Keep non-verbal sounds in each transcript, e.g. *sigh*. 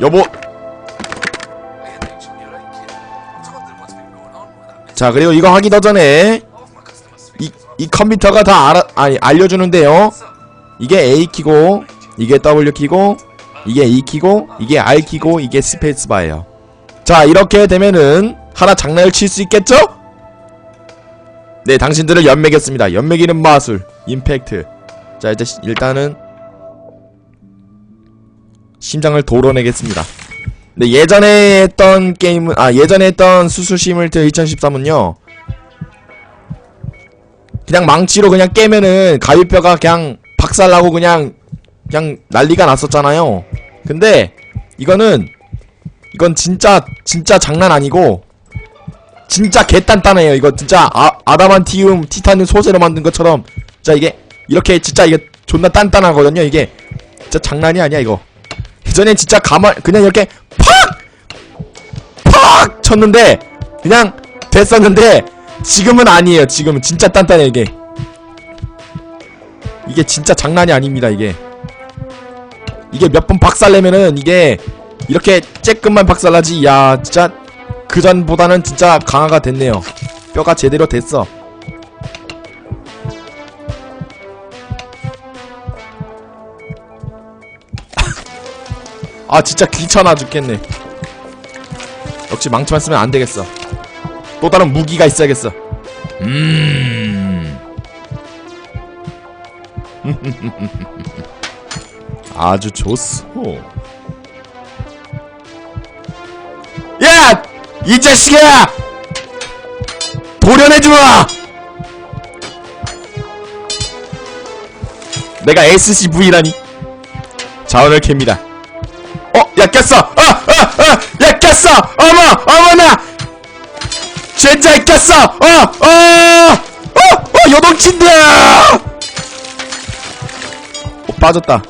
여보. 자 그리고 이거 하기 더 전에 이, 이 컴퓨터가 다 알아, 아니, 알려주는데요. 이게 A 키고 이게 W 키고 이게 E 키고 이게 R 키고 이게 스페이스바예요. 자 이렇게 되면은 하나 장난을 칠 수 있겠죠? 네 당신들을 연맥했습니다. 연맥이는 마술 임팩트. 자 이제 시- 일단은 심장을 도려내겠습니다. 근데 예전에 했던 게임은 아 예전에 했던 수수 시뮬트 2013은요 그냥 망치로 그냥 깨면은 가위뼈가 그냥 박살나고 그냥 그냥 난리가 났었잖아요. 근데 이거는 이건 진짜 진짜 장난 아니고 진짜 개단단해요. 이거 진짜 아, 아다만티움 티타늄 소재로 만든 것처럼. 진짜 이게 이렇게 진짜 이게 존나 단단하거든요. 이게 진짜 장난이 아니야 이거 예전엔 진짜 가만 그냥 이렇게 팍! 팍! 쳤는데 그냥 됐었는데 지금은 아니에요 지금은. 진짜 단단해 이게. 이게 진짜 장난이 아닙니다 이게. 이게 몇 번 박살내면은 이게 이렇게 쬐끔만 박살나지 야 진짜 그전보다는 진짜 강화가 됐네요. 뼈가 제대로 됐어 아 진짜 귀찮아 죽겠네. 역시 망치만 쓰면 안되겠어. 또 다른 무기가 있어야겠어. 음. *laughs* 아주 좋소. 야! 이 자식아! 도련해주마! 내가 SCV라니? 자원을 캡니다 어! 야 꼈어! 어! 어! 어! 야 꼈어! 어머! 어머나! 젠장 꼈어! 어! 어! 어! 어! 요동친다! 어, 빠졌다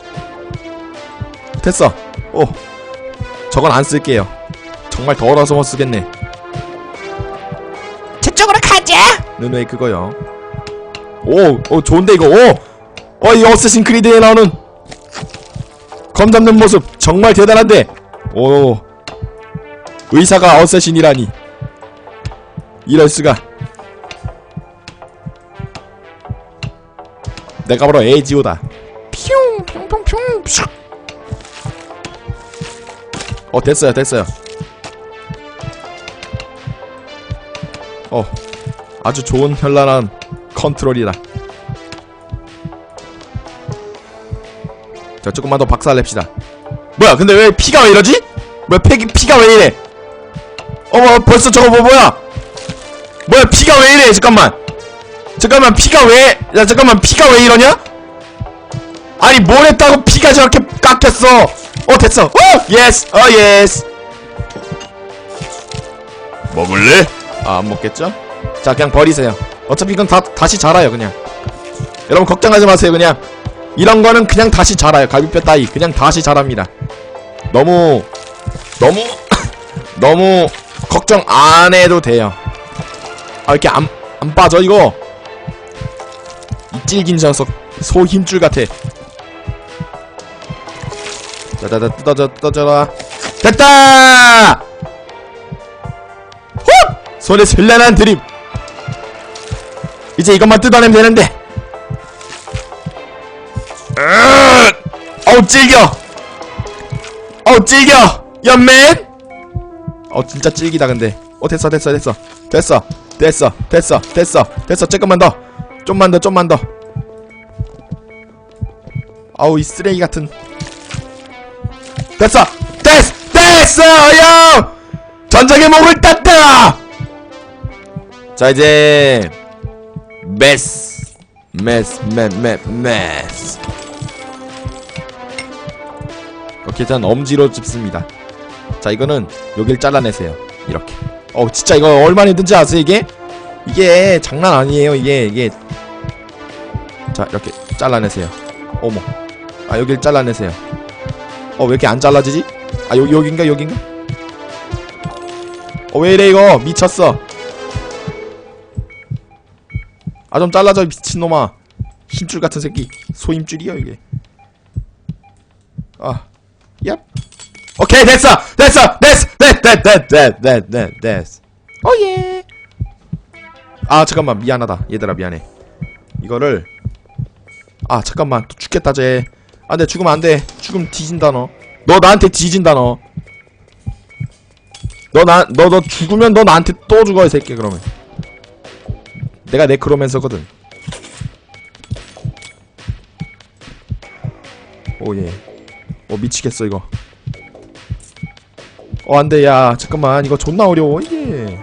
됐어 오 저건 안 쓸게요 정말 더러워서 못 쓰겠네 저쪽으로 가자. 눈왜 그거요 오! 오 좋은데 이거 오! 어 이 어쌔신 크리드에 나오는 검 잡는 모습 정말 대단한데. 오 의사가 어쌔신이라니. 이럴 수가. 내가 바로 에이지오다. 퓨 슉. 어 됐어요 됐어요. 어 아주 좋은 현란한 컨트롤이다 자 조금만 더 박살냅시다. 뭐야 근데 왜 피가 왜 이러지? 뭐야 피, 피가 왜 이래? 어머 벌써 저거 뭐 뭐야? 뭐야 피가 왜 이래? 잠깐만. 잠깐만 피가 왜 야 잠깐만 피가 왜 이러냐? 아니 뭘 했다고 피가 저렇게 깎였어? 어 됐어. 어 예스 어 예스 먹을래? 아 안 먹겠죠? 자 그냥 버리세요. 어차피 이건 다 다시 자라요 그냥. 여러분 걱정하지 마세요 그냥 이런 거는 그냥 다시 자라요. 갈비뼈 따위. 그냥 다시 자랍니다. 너무 너무 *coughs* 너무 걱정 안 해도 돼요. 아 이렇게 안, 안 빠져 이거? 이 찔긴 녀석 소 힘줄 같아. 자자자 뜯어져 뜯어져라. 됐다! 훗! 손에 선란한 드립 이제 이것만 뜯어내면 되는데! 어우 찔겨. 어우 찔겨. 연맨? 어 진짜 찔기다 근데. 어 됐어 됐어 됐어. 됐어 됐어 됐어 됐어 됐어. 조금만 더. 좀만 더 좀만 더. 아우 이 쓰레기 같은. 됐어 됐어 됐어 형 전장의 목을 땄다 자 이제 메스 메스 메 메 메스 일단 엄지로 찝습니다. 자 이거는 여길 잘라내세요. 이렇게. 어 진짜 이거 얼마나 힘든지 아세요 이게? 이게 장난 아니에요 이게 이게. 자 이렇게 잘라내세요. 어머. 아 여길 잘라내세요. 어 왜 이렇게 안 잘라지지? 아 여, 여긴가 여긴가? 어 왜 이래 이거? 미쳤어. 아 좀 잘라줘 미친놈아. 힘줄 같은 새끼. 소힘줄이야 이게. 아 얍. 오케이 됐어 됐어 됐어 됐됐됐됐됐됐 됐어 오예 아 잠깐만. 미안하다. 얘들아 미안해. 이거를. 아 잠깐만. 또 죽겠다 쟤. 안돼 죽으면 안돼. 죽으면 뒤진다 너. 너 나한테 뒤진다 너. 너나너너 죽으면 너 나한테 또 죽어 이 새끼 그러면. 내가 네크로맨서거든. 오예 어 미치겠어 이거. 어 안돼. 야 잠깐만. 이거 존나 어려워 이게.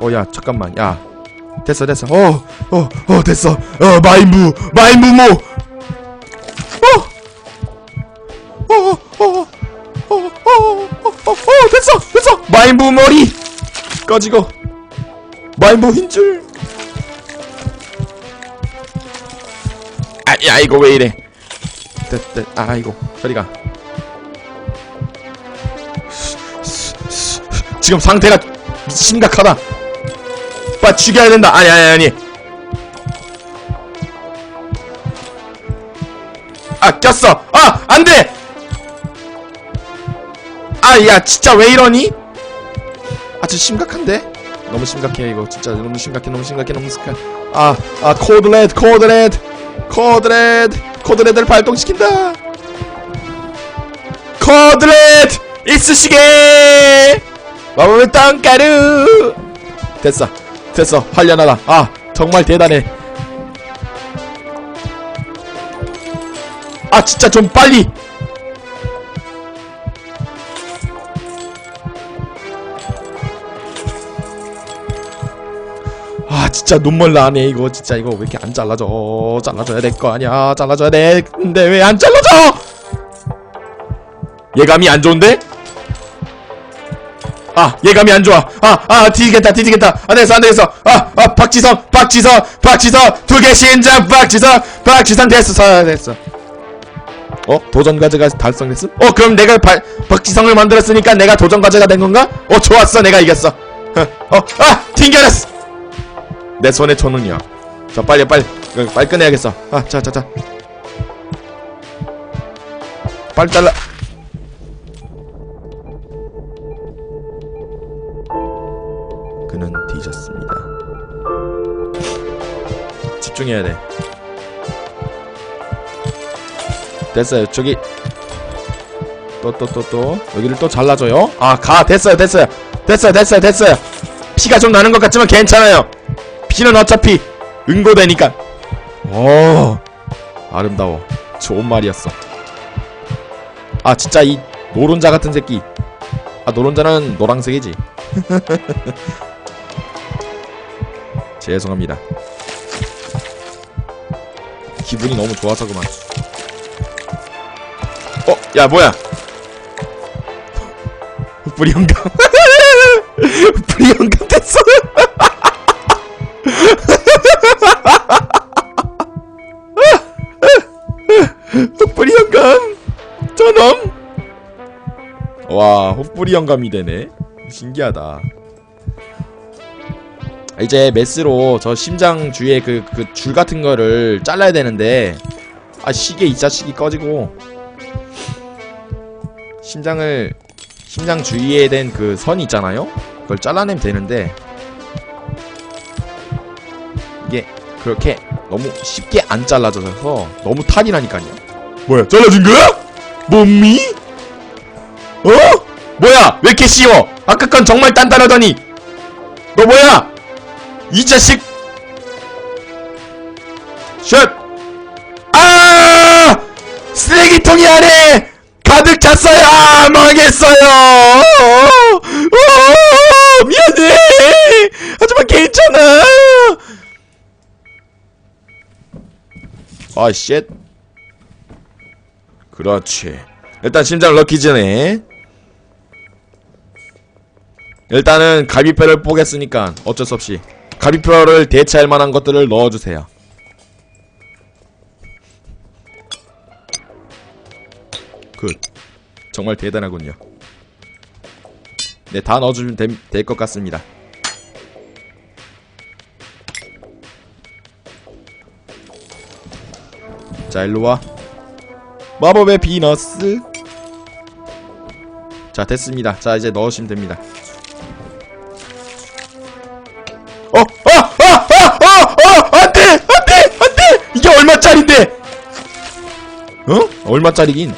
어 야 잠깐만. 야. 됐어 됐어. 어어어 됐어. 어 마인부. 마인부모. 어어어어어어어어 됐어 됐어. 마인부 머리. 꺼지고. 마인부 흰줄. 아야 이거 왜 이래 됐됐 아 이거 저리가. 지금 상태가 심각하다. 빨리 죽여야 된다. 아니 아니 아니. 아 꼈어. 아 안돼! 아야 진짜 왜 이러니? 아주 심각한데? 너무 심각해 이거. 진짜 너무 심각해 너무 심각해 너무 심각해. 아아 코드 레드 코드 레드 코드 레드 코드레드를 발동시킨다. 코드레드 이쑤시개 마법의 땅가루. 됐어 됐어. 활려나라 아 정말 대단해. 아 진짜 좀 빨리 진짜 눈물 나네. 이거 진짜 이거 왜 이렇게 안 잘라져? 잘라줘야 될 거 아니야. 잘라줘야 돼. 근데 왜 안 잘라져? 예감이 안 좋은데? 아 예감이 안 좋아. 아아 뒤지겠다 뒤지겠다. 안 되겠어 안 되겠어. 아아 박지성 박지성 박지성. 두 개 신장 박지성 박지성 됐어 사- 됐어. 어? 도전 과제가 달성됐음? 어 그럼 내가 바, 박지성을 만들었으니까 내가 도전 과제가 된 건가? 어 좋았어. 내가 이겼어. 어 아 튕겨냈어 내 손에 초능력 자 빨리 빨리 이거 빨리 끝내야겠어 아 자 자자 빨리 잘라 그는 뒤졌습니다. 집중해야 돼. 됐어요. 저기 또또 또 또 여기를 또 잘라줘요. 아 가 됐어요 됐어요 됐어요 됐어요 됐어요. 피가 좀 나는 것 같지만 괜찮아요. 피는 어차피 응고되니까. 오 아름다워. 좋은 말이었어. 아 진짜 이 노른자 같은 새끼. 아 노른자는 노랑색이지. *laughs* 죄송합니다. 기분이 너무 좋아서 그만. 어, 야 뭐야? 뿌리 영감. 뿌리 영감 와, 헛뿌리 영감이 되네. 신기하다. 이제 메스로 저 심장 주위에 그 그 줄 같은 거를 잘라야 되는데 아 시계 이 자식이 꺼지고 심장을 심장 주위에 된 그 선이 있잖아요. 그걸 잘라내면 되는데 이게 그렇게 너무 쉽게 안 잘라져서 너무 탈이 나니까요. 뭐야 잘라진 거야? 몸미? 어? 뭐야 왜 이렇게 쉬워? 아까 건 정말 단단하더니 너 뭐야? 이 자식! 슛! 아! 쓰레기통이 안에 가득 찼어요! 아, 망했어요! 어, 미안해! 하지만 괜찮아! 아, 쉣. 그렇지. 일단 심장을 넣기 전에 일단은 갈비뼈를 뽀겠으니까 어쩔 수 없이 갈비뼈를 대체할 만한 것들을 넣어주세요. 굿. 정말 대단하군요. 네, 다 넣어주면 될 것 같습니다. 자, 일로 와. 마법의 비너스 자 됐습니다 자 이제 넣으시면 됩니다 얼마짜리긴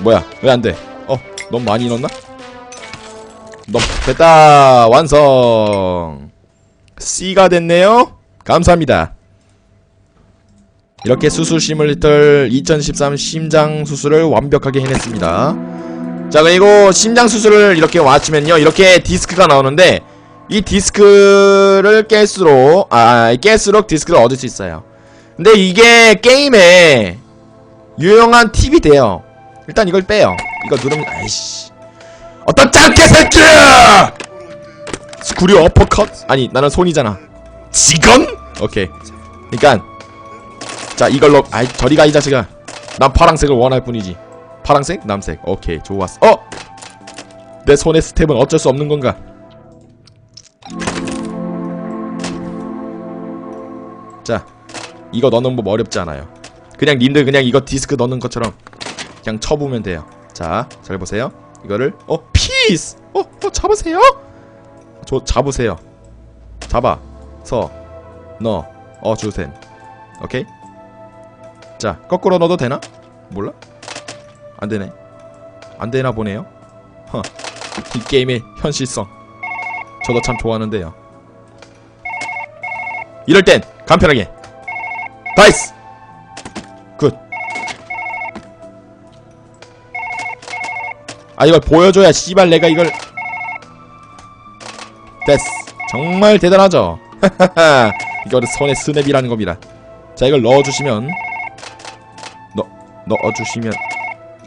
뭐야 왜 안돼? 어 너무 많이 넣었나? 넘 됐다. 완성. C가 됐네요. 감사합니다. 이렇게 수술 시뮬레이터 2013 심장 수술을 완벽하게 해냈습니다. 자 그리고 심장 수술을 이렇게 맞추면요. 이렇게 디스크가 나오는데 이 디스크를 깰수록 아 깰수록 디스크를 얻을 수 있어요 근데 이게 게임에 유용한 팁이 돼요. 일단 이걸 빼요. 이거 누르면 아이씨. 어떤 짱개 새끼야 스쿠리 어퍼컷? 아니 나는 손이잖아. 지건 오케이. 그니까 자 이걸로 아이 저리가 이 자식아. 난 파랑색을 원할 뿐이지. 파랑색? 남색. 오케이 좋았어. 어? 내 손의 스텝은 어쩔 수 없는 건가? 자 이거 넣는 법 어렵지 않아요. 그냥 님들 그냥 이거 디스크 넣는 것처럼 그냥 쳐보면 돼요. 자 잘 보세요. 이거를 어 피스 어, 어 잡으세요? 저 잡으세요. 잡아 서 넣어 주셈. 오케이? 자 거꾸로 넣어도 되나? 몰라? 안되네. 안되나 보네요. 허 이 게임의 현실성. 저도 참 좋아하는데요. 이럴 땐 간편하게 다이스! 굿. 아 이걸 보여줘야 씨발 내가 이걸. 됐어. 정말 대단하죠? *laughs* 이거는 손의 스냅이라는 겁니다. 자 이걸 넣어주시면. 넣 넣어주시면.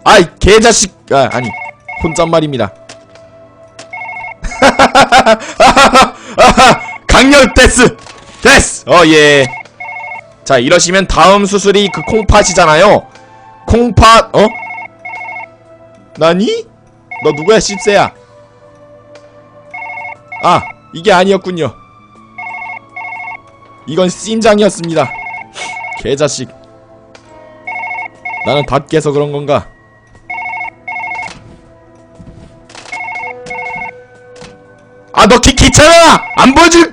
아이 개자식! 아 아니 혼잣말입니다. *laughs* 강렬 데스! 데스! 어예 자 이러시면 다음 수술이 그 콩팥이잖아요. 콩팥 어? 나니? 너 누구야 씹새야? 아 이게 아니었군요. 이건 씬장이었습니다. 개자식. 나는 다 깨서 그런 건가? 아너 기, 귀찮아! 안 보여줄